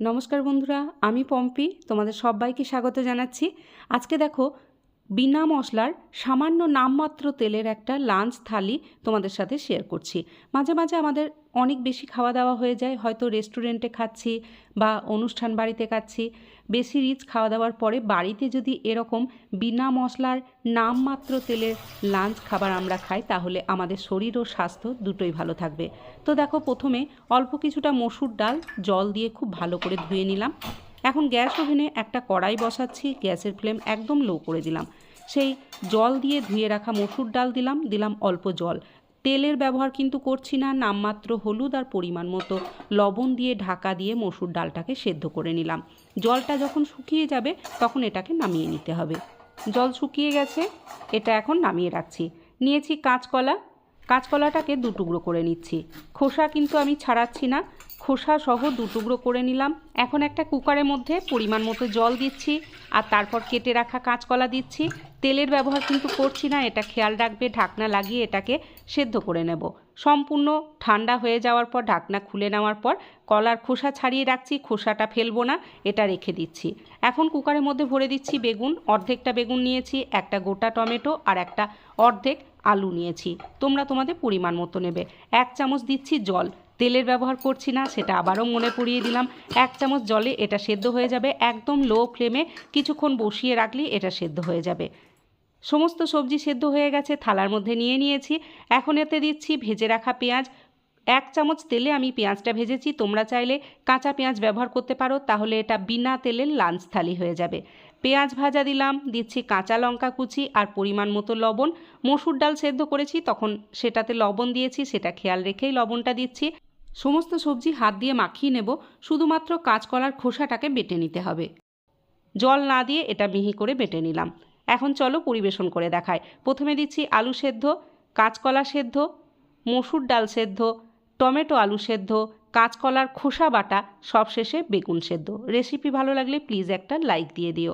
নমস্কার বন্ধুরা আমি পম্পি তোমাদের সবাইকে স্বাগত জানাচ্ছি। আজকে দেখো বিনা মশলার সামান্য নামমাত্র তেলের একটা লাঞ্চ থালি তোমাদের সাথে শেয়ার করছি। মাঝে মাঝে আমাদের অনেক বেশি খাওয়া দাওয়া হয়ে যায়, হয়তো রেস্টুরেন্টে খাচ্ছি বা অনুষ্ঠান বাড়িতে খাচ্ছি। বেশি রিচ খাওয়া দাওয়ার পরে বাড়িতে যদি এরকম বিনা মশলার নামমাত্র তেলের লাঞ্চ খাবার আমরা খাই, তাহলে আমাদের শরীর ও স্বাস্থ্য দুটোই ভালো থাকবে। তো দেখো প্রথমে অল্প কিছুটা মসুর ডাল, জল দিয়ে খুব ভালো করে ধুয়ে নিলাম। এখন গ্যাস ওভেনে একটা কড়াই বসাচ্ছি, গ্যাসের ফ্লেম একদম লো করে দিলাম। সেই জল দিয়ে ধুয়ে রাখা মসুর ডাল দিলাম দিলাম অল্প জল। তেলের ব্যবহার কিন্তু করছি না, নামমাত্র হলুদ আর পরিমাণ মতো লবণ দিয়ে ঢাকা দিয়ে মসুর ডালটাকে সেদ্ধ করে নিলাম। জলটা যখন শুকিয়ে যাবে, তখন এটাকে নামিয়ে নিতে হবে। জল শুকিয়ে গেছে, এটা এখন নামিয়ে রাখছি। নিয়েছি কাঁচকলা কাঁচকলাটাকে দু টুকরো করে নিচ্ছি। খোসা কিন্তু আমি ছাড়াচ্ছি না। খোসা সহ দু টুকরো করে নিলাম। এখন একটা কুকারের মধ্যে পরিমাণ মতো জল দিচ্ছি আর তারপর কেটে রাখা কাঁচকলা দিচ্ছি। তেলের ব্যবহার কিন্তু করছি না, এটা খেয়াল রাখবে, ঢাকনা লাগিয়ে এটাকে সেদ্ধ করে নেব। সম্পূর্ণ ঠান্ডা হয়ে যাওয়ার পর, ঢাকনা খুলে নেওয়ার পর, কলার খোসা ছাড়িয়ে রাখছি, খোসাটা ফেলব না, এটা রেখে দিচ্ছি। এখন কুকারের মধ্যে ভরে দিচ্ছি বেগুন, অর্ধেকটা বেগুন নিয়েছি, একটা গোটা টমেটো আর একটা অর্ধেক আলু নিয়েছি। তোমরা তোমাদের পরিমাণ মতো নেবে। এক চামচ দিচ্ছি জল। তেলের ব্যবহার করছি না, সেটা আবারও মনে পড়িয়ে দিলাম। এক চামচ জলে এটা সেদ্ধ হয়ে যাবে। একদম লো ফ্লেমে কিছুক্ষণ বসিয়ে রাখলেই এটা সেদ্ধ হয়ে যাবে। সমস্ত সবজি সেদ্ধ হয়ে গেছে, থালার মধ্যে নিয়ে নিয়েছি। এখন এতে দিচ্ছি ভেজে রাখা পেঁয়াজ। এক চামচ তেলে আমি পেঁয়াজটা ভেজেছি। তোমরা চাইলে কাঁচা পেঁয়াজ ব্যবহার করতে পারো, তাহলে এটা বিনা তেলের লাঞ্চ থালি হয়ে যাবে। পেঁয়াজ ভাজা দিলাম, দিচ্ছি কাঁচা লঙ্কা কুচি আর পরিমাণ মতো লবণ। মসুর ডাল সেদ্ধ করেছি, তখন সেটাতে লবণ দিয়েছি, সেটা খেয়াল রেখেই লবণটা দিচ্ছি। সমস্ত সবজি হাত দিয়ে মাখিয়ে নেব, শুধুমাত্র কাঁচকলার খোসাটাকে বেটে নিতে হবে। জল না দিয়ে এটা মিহি করে বেটে নিলাম। এখন চলো পরিবেশন করে দেখায় প্রথমে দিচ্ছি আলু সেদ্ধ, কাঁচকলা সেদ্ধ, মসুর ডাল সেদ্ধ, টমেটো আলু সেদ্ধ, কাঁচকলার খোসা বাটা, সবশেষে বেগুন সেদ্ধ। রেসিপি ভালো লাগলে প্লিজ একটা লাইক দিয়ে দিও।